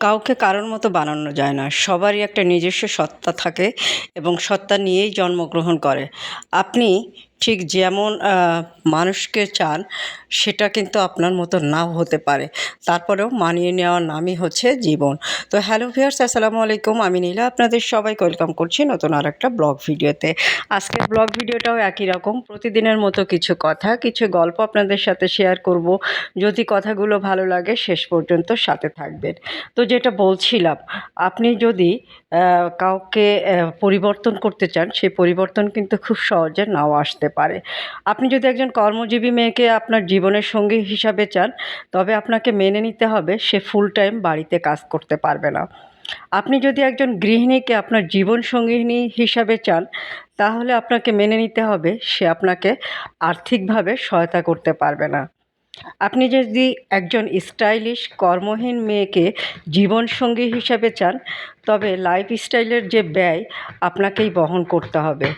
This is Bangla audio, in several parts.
কাউকে কারোর মতো বানানো যায় না। সবারই একটা নিজস্ব সত্তা থাকে এবং সত্তা নিয়েই জন্মগ্রহণ করে। আপনি ঠিক যেমন মানুষকে চান, সেটা কিন্তু আপনার মতো নাও হতে পারে। তারপরেও মানিয়ে নেওয়ার নামই হচ্ছে জীবন। তো হ্যালো ভিয়ার্স আসসালামু আলাইকুম। আমি নীলা, আপনাদের সবাই ওয়েলকাম করছি নতুন আর একটা ব্লগ ভিডিওতে। আজকের ব্লগ ভিডিওটাও একই রকম। প্রতিদিনের মতো কিছু কথা, কিছু গল্প আপনাদের সাথে শেয়ার করব। যদি কথাগুলো ভালো লাগে, শেষ পর্যন্ত সাথে থাকবেন। তো যেটা বলছিলাম, আপনি যদি কাউকে পরিবর্তন করতে চান, সেই পরিবর্তন কিন্তু খুব সহজে নাও আসতে পারে। আপনি যদি একজন কর্মজীবী মেয়েকে আপনার জীবনের সঙ্গী হিসাবে চান, তবে আপনাকে মেনে নিতে হবে সে ফুল টাইম বাড়িতে কাজ করতে পারবে না। আপনি যদি একজন গৃহিণীকে আপনার জীবন সঙ্গিনী হিসাবে চান, তাহলে আপনাকে মেনে নিতে হবে সে আপনাকে আর্থিকভাবে সহায়তা করতে পারবে না। আপনি যদি একজন স্টাইলিশ, কর্মহীন মেয়েকে জীবনসঙ্গী হিসাবে চান, তবে লাইফস্টাইলের যে ব্যয়, আপনাকেই বহন করতে হবে।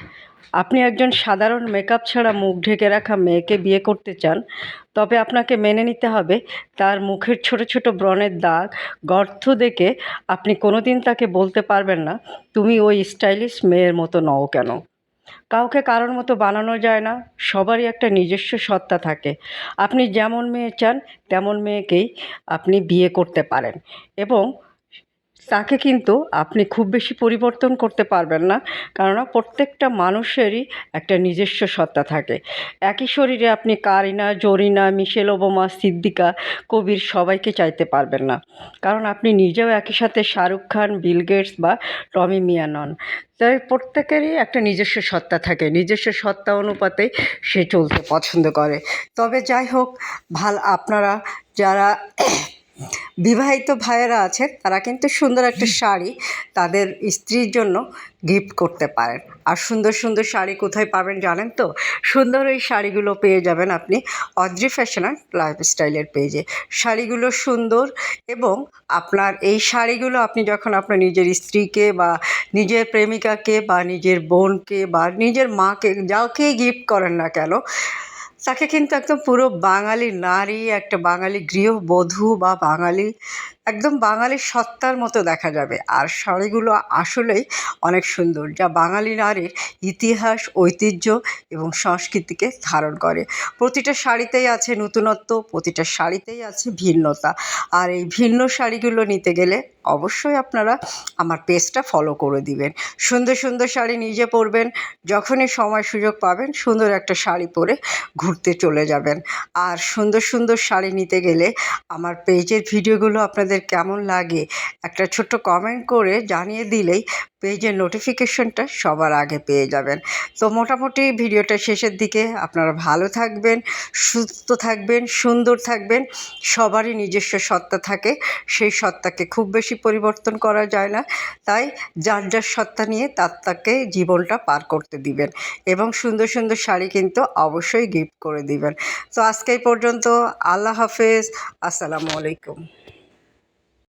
আপনি একজন সাধারণ মেকআপ ছাড়া মুখ ঢেকে রাখা মেয়েকে বিয়ে করতে চান, তবে আপনাকে মেনে নিতে হবে তার মুখের ছোট ছোট ব্রণের দাগ, গর্ত দেখে আপনি কোনোদিন তাকে বলতে পারবেন না, তুমি ওই স্টাইলিশ মেয়ের মতো নও কেন? কাউকে কারোর মতো বানানো যায় না, সবারই একটা নিজস্ব সত্তা থাকে। আপনি যেমন মেয়ে চান, তেমন মেয়েকেই আপনি বিয়ে করতে পারেন। এবং তাকে কিন্তু আপনি খুব বেশি পরিবর্তন করতে পারবেন না। কেননা প্রত্যেকটা মানুষেরই একটা নিজস্ব সত্তা থাকে। একই শরীরে আপনি কারিনা, জরিনা, মিশেল ওবামা, সিদ্দিকা, কবির সবাইকে চাইতে পারবেন না। কারণ আপনি নিজেও একই সাথে শাহরুখ খান, বিল গেটস বা টমি মিয়া নন। তাই প্রত্যেকেরই একটা নিজস্ব সত্তা থাকে। নিজস্ব সত্তা অনুপাতে সে চলতে পছন্দ করে। তবে যাই হোক, ভালো আপনারা যারা বিবাহিত ভাইয়েরা আছেন তারা কিন্তু সুন্দর একটা শাড়ি তাদের স্ত্রীর জন্য গিফট করতে পারেন। আর সুন্দর সুন্দর শাড়ি কোথায় পাবেন জানেন তো? সুন্দর এই শাড়িগুলো পেয়ে যাবেন আপনি অদ্রি ফ্যাশন অ্যান্ড লাইফস্টাইলের পেজে শাড়িগুলো সুন্দর এবং আপনার এই শাড়িগুলো আপনি যখন আপনার নিজের স্ত্রীকে বা নিজের প্রেমিকাকে বা নিজের বোনকে বা নিজের মাকে যাকে গিফট করেন না কেন তাকে কিন্তু একদম পুরো বাঙালি নারী একটা বাঙালি গৃহবধূ বা বাঙালি একদম বাঙালির সত্তার মতো দেখা যাবে। আর শাড়িগুলো আসলেই অনেক সুন্দর, যা বাঙালি নারীর ইতিহাস, ঐতিহ্য এবং সংস্কৃতিকে ধারণ করে। প্রতিটা শাড়িতেই আছে নতুনত্ব, প্রতিটা শাড়িতেই আছে ভিন্নতা। আর এই ভিন্ন শাড়িগুলো নিতে গেলে অবশ্যই আপনারা আমার পেজটা ফলো করে দিবেন। সুন্দর সুন্দর শাড়ি নিজে পরবেন, যখনই সময় সুযোগ পাবেন, সুন্দর একটা শাড়ি পরে ঘুরতে চলে যাবেন। আর সুন্দর সুন্দর শাড়ি নিতে গেলে আমার পেজের ভিডিওগুলো আপনাদের কেমন লাগে, একটা ছোট্ট কমেন্ট করে জানিয়ে দিলেই পেজের নোটিফিকেশনটা সবার আগে পেয়ে যাবেন। তো মোটামুটি ভিডিওটা শেষের দিকে আপনারা ভালো থাকবেন, সুস্থ থাকবেন, সুন্দর থাকবেন, সবারই নিজস্ব সত্তা থাকে, সেই সত্তাকে খুব বেশি পরিবর্তন করা যায় না। তাই যার যার সত্তা নিয়ে তার তাকে জীবনটা পার করতে দিবেন এবং সুন্দর সুন্দর শাড়ি কিন্তু অবশ্যই গিফট করে দিবেন। তো আজকে এই পর্যন্ত, আল্লাহ হাফেজ, আসসালামু আলাইকুম।